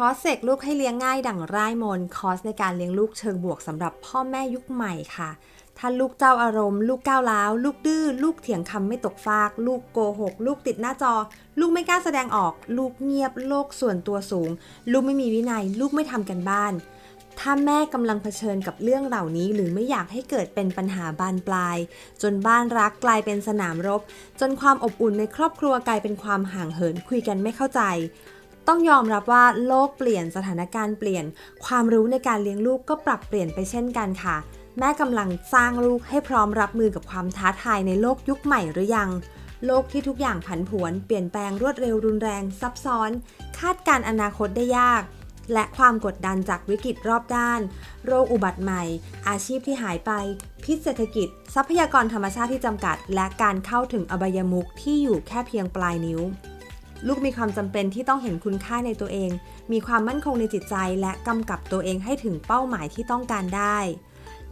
คอร์สเสกลูกให้เลี้ยงง่ายดั่งร่ายมนคอร์สในการเลี้ยงลูกเชิงบวกสำหรับพ่อแม่ยุคใหม่ค่ะถ้าลูกเจ้าอารมณ์ ลูกก้าวร้าว ลูกดื้อ ลูกเถียงคำไม่ตกฟาก ลูกโกหก ลูกติดหน้าจอ ลูกไม่กล้าแสดงออก ลูกเงียบ โลกส่วนตัวสูง ลูกไม่มีวินัย ลูกไม่ทำกันบ้าน ถ้าแม่กำลังเผชิญกับเรื่องเหล่านี้ หรือไม่อยากให้เกิดเป็นปัญหาบานปลาย จนบ้านรักกลายเป็นสนามรบ จนความอบอุ่นในครอบครัวกลายเป็นความห่างเหินคุยกันไม่เข้าใจ ต้องยอมรับว่าโลกเปลี่ยนสถานการณ์เปลี่ยน ความรู้ในการเลี้ยงลูกก็ปรับเปลี่ยนไปเช่นกันค่ะ แม่กำลังสร้างลูกให้พร้อมรับมือกับความท้าทายในโลกยุคใหม่หรือยัง โลกที่ทุกอย่างผันผวน เปลี่ยนแปลงรวดเร็วรุนแรง ซับซ้อน คาดการณ์อนาคตได้ยาก และความกดดันจากวิกฤตรอบด้าน โรคอุบัติใหม่ อาชีพที่หายไป พิษเศรษฐกิจ ทรัพยากรธรรมชาติที่จำกัด และการเข้าถึงอบายมุขที่อยู่แค่เพียงปลายนิ้ว ลูกมีความจำเป็นที่ต้องเห็นคุณค่าในตัวเอง มีความมั่นคงในจิตใจ และกำกับตัวเองให้ถึงเป้าหมายที่ต้องการได้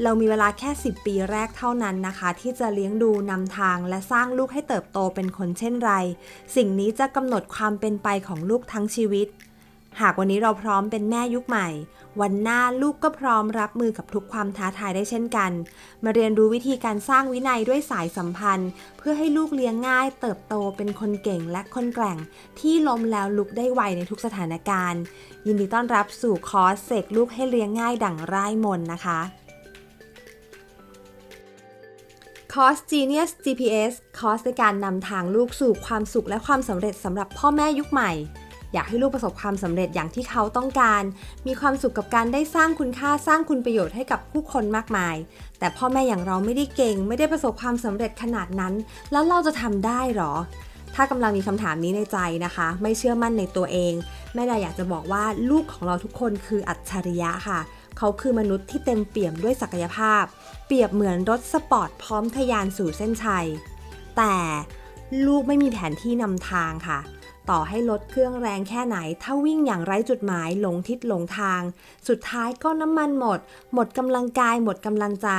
เรามีเวลาแค่ 10 ปีแรกเท่านั้นนะคะ ที่จะเลี้ยงดูนำทาง และสร้างลูกให้เติบโตเป็นคนเช่นไร สิ่งนี้จะกำหนดความเป็นไปของลูกทั้งชีวิต หากวันนี้เราพร้อมเป็นแม่ยุคใหม่ วันหน้าลูกก็พร้อมรับมือกับทุกความท้าทายได้เช่นกัน มาเรียนรู้วิธีการสร้างวินัยด้วยสายสัมพันธ์ เพื่อให้ลูกเลี้ยงง่าย เติบโตเป็นคนเก่งและคนแกร่ง ที่ล้มแล้วลุกได้ไวในทุกสถานการณ์ ยินดีต้อนรับสู่คอร์สเสกลูกให้เลี้ยงง่ายดั่งไร่ายมนนะคะคอร์ส Genius GPS คอร์สในการนำทางลูกสู่ความสุขและความสำเร็จสำหรับพ่อแม่ยุคใหม่ อยากให้ลูกประสบความสำเร็จอย่างที่เขาต้องการ มีความสุขกับการได้สร้างคุณค่าสร้างคุณประโยชน์ให้กับผู้คนมากมาย แต่พ่อแม่อย่างเราไม่ได้เก่ง ไม่ได้ประสบความสำเร็จขนาดนั้น แล้วเราจะทำได้หรอ ถ้ากำลังมีคำถามนี้ในใจนะคะ ไม่เชื่อมั่นในตัวเอง แม่ดาอยากจะบอกว่าลูกของเราทุกคนคืออัจฉริยะค่ะเขาคือมนุษย์ที่เต็มเปี่ยมด้วยศักยภาพ เปรียบเหมือนรถสปอร์ตพร้อมทะยานสู่เส้นชัย แต่ลูกไม่มีแผนที่นำทางค่ะ ต่อให้รถเครื่องแรงแค่ไหน ถ้าวิ่งอย่างไร้จุดหมายหลงทิศหลงทาง สุดท้ายก็น้ำมันหมด หมดกำลังกายหมดกำลังใจ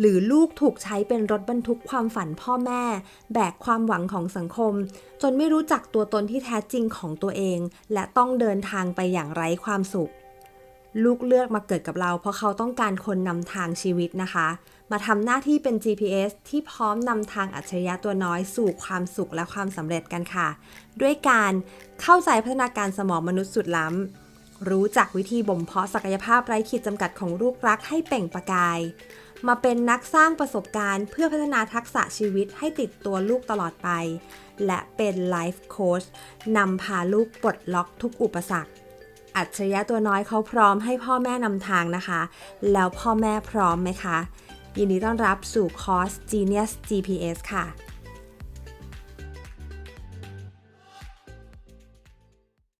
หรือลูกถูกใช้เป็นรถบรรทุกความฝันพ่อแม่ แบกความหวังของสังคม จนไม่รู้จักตัวตนที่แท้จริงของตัวเอง และต้องเดินทางไปอย่างไร้ความสุข ลูกเลือกมาเกิดกับเรา เพราะเขาต้องการคนนำทางชีวิตนะคะ มาทำหน้าที่เป็น GPS ที่พร้อมนำทางอัจฉริยะตัวน้อยสู่ความสุขและความสำเร็จกันค่ะ ด้วยการเข้าใจพัฒนาการสมองมนุษย์สุดล้ำ รู้จักวิธีบ่มเพาะศักยภาพไร้ขีดจำกัดของลูกรักให้เปล่งประกาย มาเป็นนักสร้างประสบการณ์เพื่อพัฒนาทักษะชีวิตให้ติดตัวลูกตลอดไป และเป็นไลฟ์โค้ชนำพาลูกปลดล็อกทุกอุปสรรคอัจฉริยะตัวน้อยเขาพร้อมให้พ่อแม่นำทางนะคะ แล้วพ่อแม่พร้อมไหมคะ ยินดีต้อนรับสู่คอร์ส Genius GPS ค่ะ